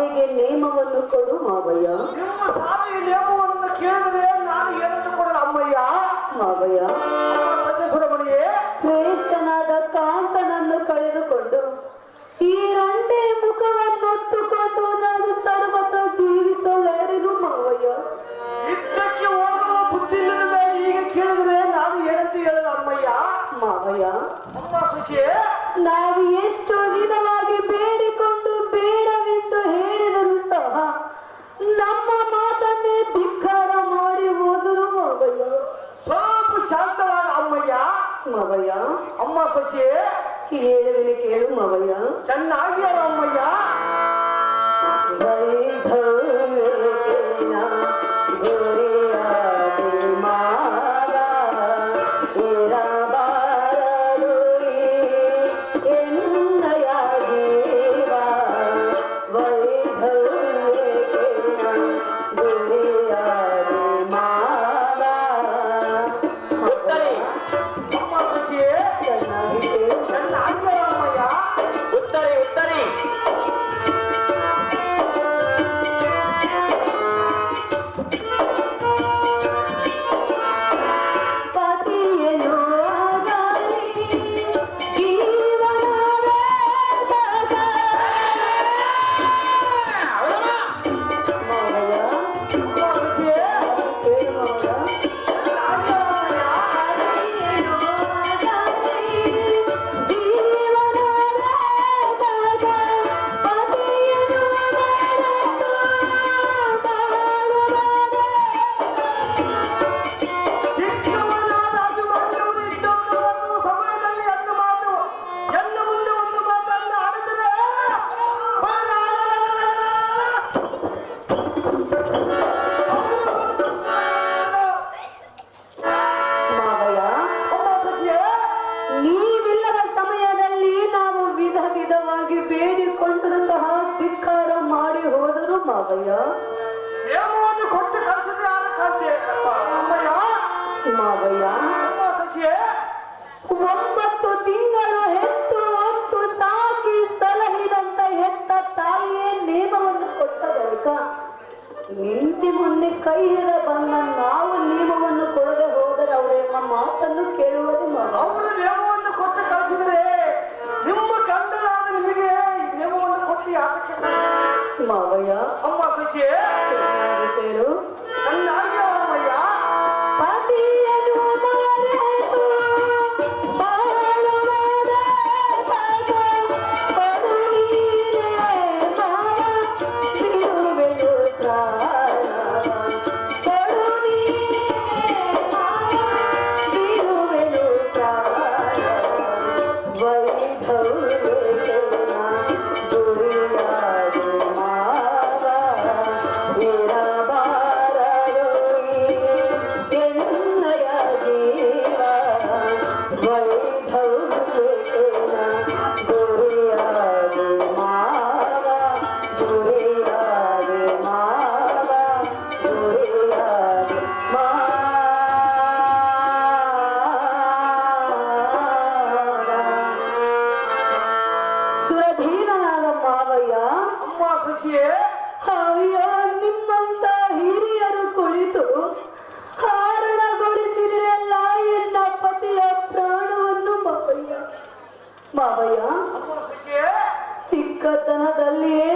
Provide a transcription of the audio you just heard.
ಸಾವಿಗೆ ನೇಮವನ್ನು ಕೊಡು ಮಾವಯ್ಯ. ನಿಮ್ಮ ಸಾವಿಗೆ ನೇಮವನ್ನು ಕೇಳಿದರೆ ನಾನು ಏನಂತ ಕೊಡಲ್ಲ ಅಮ್ಮಯ್ಯ? ಮಾವಯ್ಯ. ಶ್ರೇಷ್ಠನಾದ ಕಾಂತನನ್ನು ಕಳೆದುಕೊಂಡು ಈ ರಂಡೆ ಮುಖವನ್ನೊತ್ತುಕೊಂಡು ನಾನು ಸರ್ವತ ಜೀವಿಸಲೇನು ಮಾವಯ್ಯ. ಇದ್ದಕ್ಕೆ ಹೋಗುವ ಬುದ್ಧಿ ಇಲ್ಲದ ಮೇಲೆ ಈಗ ಕೇಳಿದ್ರೆ ನಾನು ಏನಂತ ಹೇಳಲ್ಲ ಅಮ್ಮಯ್ಯ? ಮಾವಯ್ಯ. ಅಮ್ಮ ನಾವು ಎಷ್ಟು ಮಾವಯ್ಯ ಅಮ್ಮ ಸೊಸೆಯೇ ಹೇಳುವಿನ ಕೇಳು ಮಾವಯ್ಯ ಚೆನ್ನಾಗಿ ಹೇಳು ವಿಧ ಬೇಡಿಕೊಂಡರು ಸಹ ಧಿಕ್ಕಾರ ಮಾಡಿ ಹೋದರು ಮಾವಯ್ಯ. ನೇಮವನ್ನು ಕೊಟ್ಟು ಕಳಿಸಿದ ಯಾರ ಕಾಂತಿ ಅಮ್ಮಯ್ಯ ಮಾವಯ್ಯ? ಅಮ್ಮ ಸೊಸೆಯೇ? ಒಂಬತ್ತು ತಿಂಗಳು ಹೆತ್ತು ಹೊತ್ತು ಸಾಕಿ ಸಲಹಿದಂತ ಹೆತ್ತ ತಾಯಿಯೇ ನೇಮವನ್ನು ಕೊಟ್ಟ ಬಳಿಕ ನಿಂತಿ ಮುಂದೆ ಕೈ ಹಿಡಿದ ಬಂದ ನಾವು ನಿಯಮವನ್ನು ಕೊಡದೆ ಹೋದರೆ ಅವರೆಮ್ಮ ಮಾತನ್ನು ಕೇಳುವುದು ಅವರು ಕಳಿಸಿದ್ರು? ಮಾವಯ್ಯ ಅಮ್ಮ ಸೊಸೆಯೇ ಚೆನ್ನಾಗಿ ಸೊಸೆಯೇ ಅಯ್ಯ ನಿಮ್ಮಂತ ಹಿರಿಯರು ಕುಳಿತು ಹಾರಣಗೊಳಿಸಿದ್ರೆಲ್ಲ ಎಲ್ಲ ಪತಿಯ ಪ್ರಾಣವನ್ನು ಮಾವಯ್ಯ. ಮಾವಯ್ಯ ಚಿಕ್ಕತನದಲ್ಲಿಯೇ